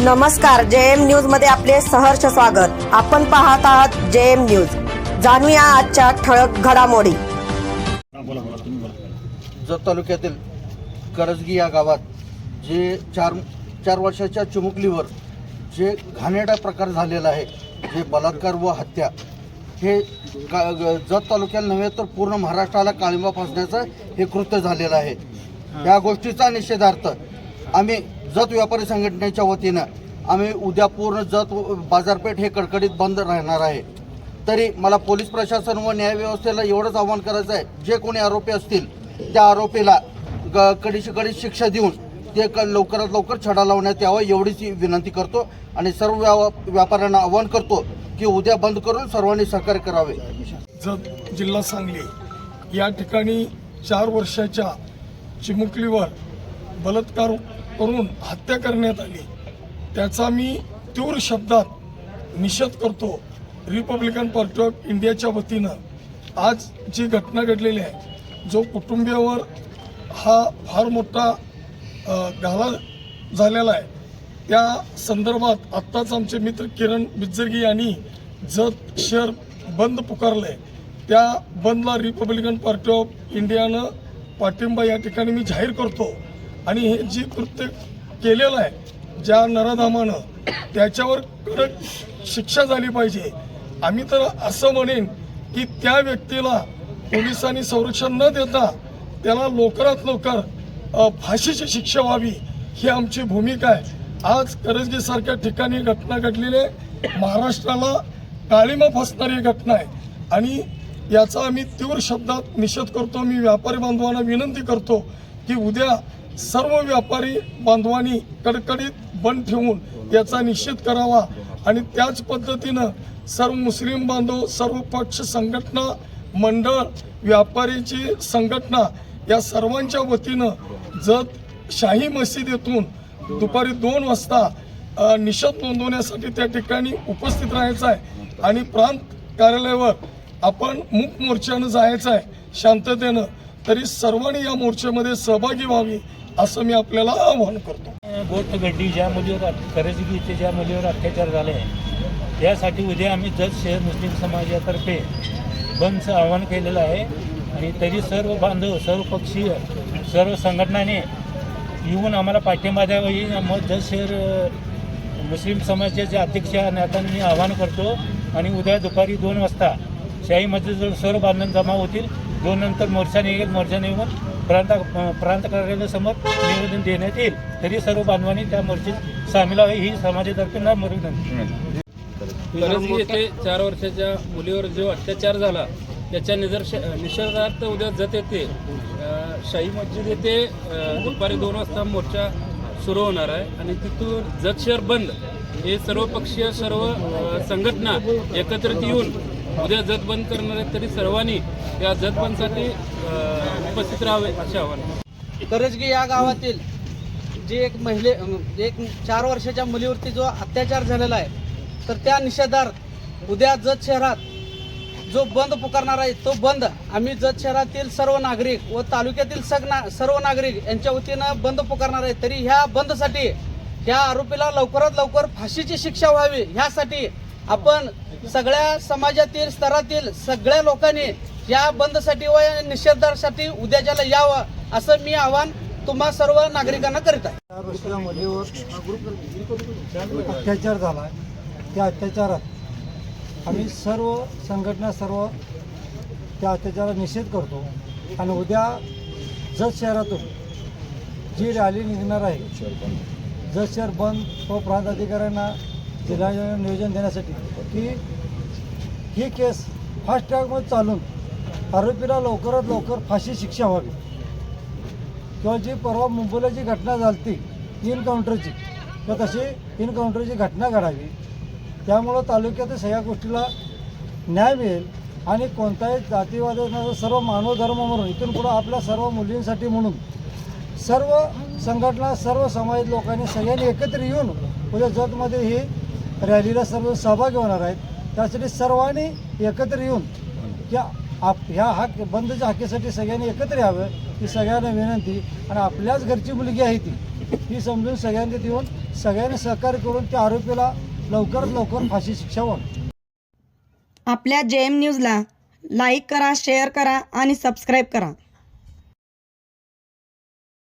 नमस्कार जे एम न्यूजमध्ये आपले सहर्ष स्वागत. आपण पाहत आहात जे एम न्यूज. जाणूया आजच्या ठळक घडामोडी. जत तालुक्यातील करजगी या गावात जे चार चार वर्षाच्या चिमुकलीवर जे घाणेरडा प्रकार झालेला आहे जे बलात्कार व हत्या हे जत तालुक्याला नव्हे तर पूर्ण महाराष्ट्राला काळिंबा फासण्याचं हे कृत्य झालेलं आहे. या गोष्टीचा निषेधार्थ आम्ही जत व्यापारी संघटनेच्या वतीनं आम्ही उद्या पूर्ण जत बाजारपेठ हे कडकडीत बंद राहणार आहे. तरी मला पोलीस प्रशासन व न्यायव्यवस्थेला एवढंच आव्हान करायचं आहे जे कोणी आरोपी असतील त्या आरोपीला ग कडीशी कडीत शिक्षा देऊन ते क लवकरात लवकर छडा लावण्यात यावं एवढीच विनंती करतो आणि सर्व व्या व्यापाऱ्यांना आव्हान करतो की उद्या बंद करून सर्वांनी सहकार्य करावे. जत जिल्हा सांगली या ठिकाणी चार वर्षाच्या चिमुकलीवर बलात्कार करून हत्या करण्यात आली. त्याचा मी तीव्र शब्दात निषेध करतो रिपब्लिकन पार्टी ऑफ इंडियाच्या वतीनं. आज जी घटना घडलेली आहे जो कुटुंबियावर हा फार मोठा घाला झालेला आहे त्या संदर्भात आत्ताच आमचे मित्र किरण बिज्जरगी यांनी जत शहर बंद पुकारलंय. त्या बंदला रिपब्लिकन पार्टी ऑफ इंडियानं पाठिंबा या ठिकाणी मी जाहीर करतो. आणि हे जी कृत्य केलेलं आहे ज्या नराधामानं त्याच्यावर कडक शिक्षा झाली पाहिजे. आम्ही तर असं म्हणेन की त्या व्यक्तीला पोलिसांनी संरक्षण न देता त्याला लवकरात लवकर फाशीची शिक्षा व्हावी ही आमची भूमिका आहे. आज करजगीसारख्या ठिकाणी घटना घडलेली आहे. महाराष्ट्राला काळीमा फसणारी घटना आहे. आणि याचा आम्ही तीव्र शब्दात निषेध करतो. मी व्यापारी बांधवांना विनंती करतो की उद्या सर्व व्यापारी बांधवांनी कडकडीत बंद ठेवून याचा निषेध करावा आणि त्याच पद्धतीनं सर्व मुस्लिम बांधव सर्व पक्ष संघटना मंडळ व्यापारीची संघटना या सर्वांच्या वतीनं जत शाही मशीद येथून दुपारी दोन वाजता निषेध नोंदवण्यासाठी त्या ठिकाणी उपस्थित राहायचं आहे आणि प्रांत कार्यालयावर आपण मूक मोर्चानं जायचं आहे शांततेनं. तरी सर्वांनी या मोर्चामध्ये सहभागी व्हावी असं मी आपल्याला आवाहन करतो. गोष्ट घडली ज्या मुलीवर खरेदीचे ज्या मुलीवर अत्याचार झाले आहे यासाठी उद्या आम्ही जत शहर मुस्लिम समाजातर्फे बंदचं आवाहन केलेलं आहे. आणि तरी सर्व बांधव सर्व पक्षीय सर्व संघटनाने येऊन आम्हाला पाठिंबा द्यावा येईल मग जत शहर मुस्लिम समाजाचे अध्यक्ष नेत्यांना मी आवाहन करतो. आणि उद्या दुपारी दोन वाजता शाही मस्जिदजवळ सर्व बांधण जमा होतील. दोन नंतर मोर्चा निघेल मोर्चा निघून प्रांत प्रांत कार्यालयासमोर निवेदन देण्यात येईल. तरी सर्व बांधवांनी त्या मोर्चेत सामील व्हावे ही समाजातर्फे ना विनंती येथे चार वर्षाच्या मुलीवर जो अत्याचार झाला त्याच्या निदर्श निषेधार्थ उद्या जत येते. शाही मस्जिद येथे दुपारी दोन वाजता मोर्चा सुरू होणार आहे. आणि तिथून जत शहर बंद. हे सर्वपक्षीय सर्व संघटना एकत्रित येऊन उद्या जत बंद करणार आहेत तरी सर्वांनी या जत बंदसाठी उपस्थित राहावे असे आवाहन. करजगी या गावातील जे एक महिले एक चार वर्षाच्या मुलीवरती जो अत्याचार झालेला आहे तर त्या निषेधार्थ उद्या जत शहरात जो बंद पुकारणार आहे तो बंद आम्ही जत शहरातील सर्व नागरिक व तालुक्यातील सगना सर्व नागरिक यांच्या वतीनं बंद पुकारणार आहे. तरी ह्या बंदसाठी ह्या आरोपीला लवकरात लवकर फाशीची शिक्षा व्हावी ह्यासाठी आपण सगळ्या समाजातील स्तरातील सगळ्या लोकांनी या बंदसाठी व या निषेधासाठी उद्याच्याला यावं असं मी आव्हान तुम्हा सर्व नागरिकांना करीत आहे. मुलीवर अत्याचार झाला त्या अत्याचारात आम्ही सर्व संघटना सर्व त्या अत्याचारात निषेध करतो. आणि उद्या जत शहरातून जी रॅली निघणार आहे जत शहर बंद व प्रांत अधिकाऱ्यांना जिल्हा नियोजन देण्यासाठी की ही केस फास्ट ट्रॅकमध्ये चालून आरोपीला लवकरात लवकर फाशी शिक्षा व्हावी. किंवा जी परवा मुंबईला जी घटना झाली इनकाउंटरची किंवा तशी इनकाउंटरची घटना घडावी. त्यामुळं तालुक्यातच सगळ्या गोष्टीला न्याय मिळेल आणि कोणताही जातीवादाचा सर्व मानव धर्म म्हणून इथून पुढं आपल्या सर्व मुलींसाठी म्हणून सर्व संघटना सर्व समाज लोकांनी सगळ्यांनी एकत्र येऊन उद्या जगमध्ये ही रॅलीला सर्व सहभागी होणार आहेत. त्यासाठी सर्वांनी एकत्र येऊन या आप ह्या हाक बंदच्या हाकेसाठी सगळ्यांनी एकत्र यावं ही सगळ्यांना विनंती. आणि आपल्याच घरची मुलगी आहे ती ही समजून सगळ्यांनी येऊन सगळ्यांनी सहकार्य करून त्या आरोपीला लवकरात लवकर फाशी शिक्षा व्हावी. आपल्या जे एम न्यूजला लाईक करा शेअर करा आणि सबस्क्राईब करा.